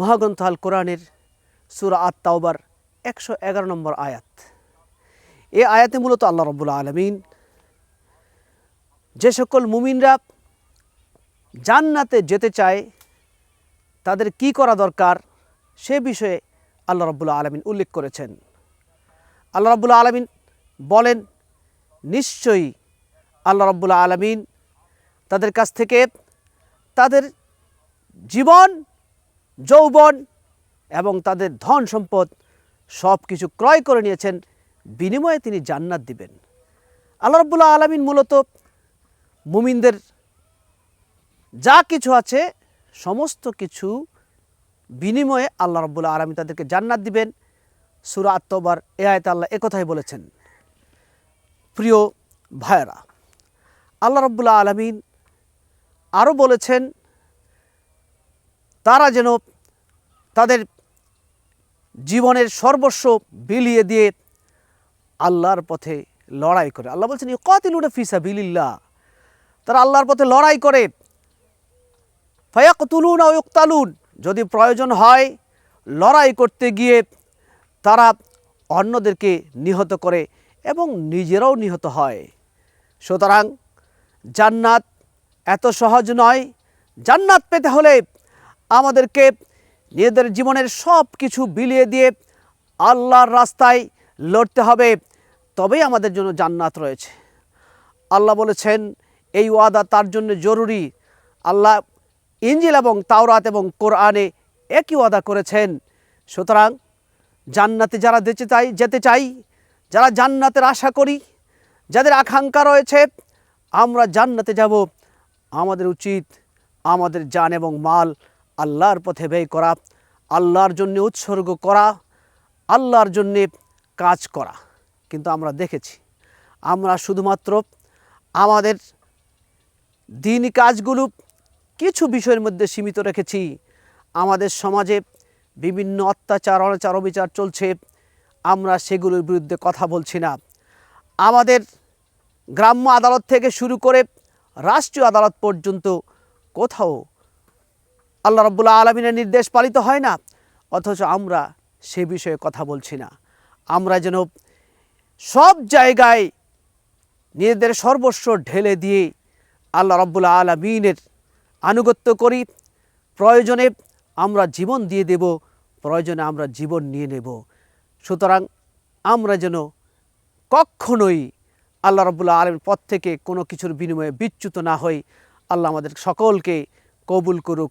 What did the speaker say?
মহাগ্রন্থ আল কোরআনের সুরা আত তাওবার একশো এগারো নম্বর আয়াত। এ আয়াতে মূলত আল্লাহ রব্বুল আলমিন যে সকল মুমিনরা জান্নাতে যেতে চায়, তাদের কি করা দরকার সে বিষয়ে আল্লাহ রব্বুল আলমিন উল্লেখ করেছেন। আল্লাহ রব্বুল আলমিন বলেন, নিশ্চয়ই আল্লাহ রব্বুল আলমিন তাদের কাছ থেকে তাদের জীবন যৌবন এবং তাদের ধন সম্পদ সব কিছু ক্রয় করে নিয়েছেন। বিনিময়ে তিনি জান্নাত দিবেন। আল্লাহ রব্বুল্লাহ আলমিন মূলত মুমিনদের যা কিছু আছে, সমস্ত কিছু বিনিময়ে আল্লাহ রব্বুল্লাহ আলমিন তাদেরকে জান্নাত দিবেন। সুরা আত্মবার এ আয়তে আল্লাহ একথাই বলেছেন, প্রিয় ভাইয়েরা, আল্লাহ রব্বুল্লাহ আলমিন আরও বলেছেন, তারা যেন তাদের জীবনের সর্বস্ব বিলিয়ে দিয়ে আল্লাহর পথে লড়াই করে। আল্লাহ বলছেন কতিলুনে ফিসা বিলিল্লা তারা আল্লাহর পথে লড়াই করে। ফায়াক তুলুন ইকতালুন যদি প্রয়োজন হয়, লড়াই করতে গিয়ে তারা অন্যদেরকে নিহত করে এবং নিজেরাও নিহত হয়। সুতরাং জান্নাত এত সহজ নয়। জান্নাত পেতে হলে আমাদেরকে নিজেদের জীবনের সব কিছু বিলিয়ে দিয়ে আল্লাহর রাস্তায় লড়তে হবে। তবেই আমাদের জন্য জান্নাত রয়েছে। আল্লাহ বলেছেন, এই ওয়াদা তার জন্য জরুরি। আল্লাহ ইঞ্জিল এবং তাওরাত এবং কোরআনে একই ওয়াদা করেছেন। সুতরাং জান্নাতে যারা যেতে চাই যেতে চাই, যারা জান্নাতের আশা করি, যাদের আকাঙ্ক্ষা রয়েছে, আমরা জান্নাতে যাব। আমাদের উচিত আমাদের জান এবং মাল আল্লাহর পথে ব্যয় করা, আল্লাহর জন্য উৎসর্গ করা, আল্লাহর জন্যে কাজ করা। কিন্তু আমরা দেখেছি, আমরা শুধুমাত্র আমাদের দিন কাজগুলো কিছু বিষয়ের মধ্যে সীমিত রেখেছি। আমাদের সমাজে বিভিন্ন অত্যাচার, অনাচার, অবিচার চলছে। আমরা সেগুলোর বিরুদ্ধে কথা বলছি না। আমাদের গ্রাম্য আদালত থেকে শুরু করে রাষ্ট্রীয় আদালত পর্যন্ত কোথাও আল্লাহ রব্বুল্লা আলমিনের নির্দেশ পালিত হয় না, অথচ আমরা সে বিষয়ে কথা বলছি না। আমরা যেন সব জায়গায় নিজেদের সর্বস্ব ঢেলে দিয়ে আল্লাহ রব্বুল্লা আলমিনের আনুগত্য করি, প্রয়োজনে আমরা জীবন দিয়ে দেব, প্রয়োজনে আমরা জীবন নিয়ে নেব। সুতরাং আমরা যেন কখনোই আল্লাহ রব্বুল্লা আলমের পথ থেকে কোনো কিছুর বিনিময়ে বিচ্যুত না হই। আল্লাহ আমাদের সকলকে কবুল করুক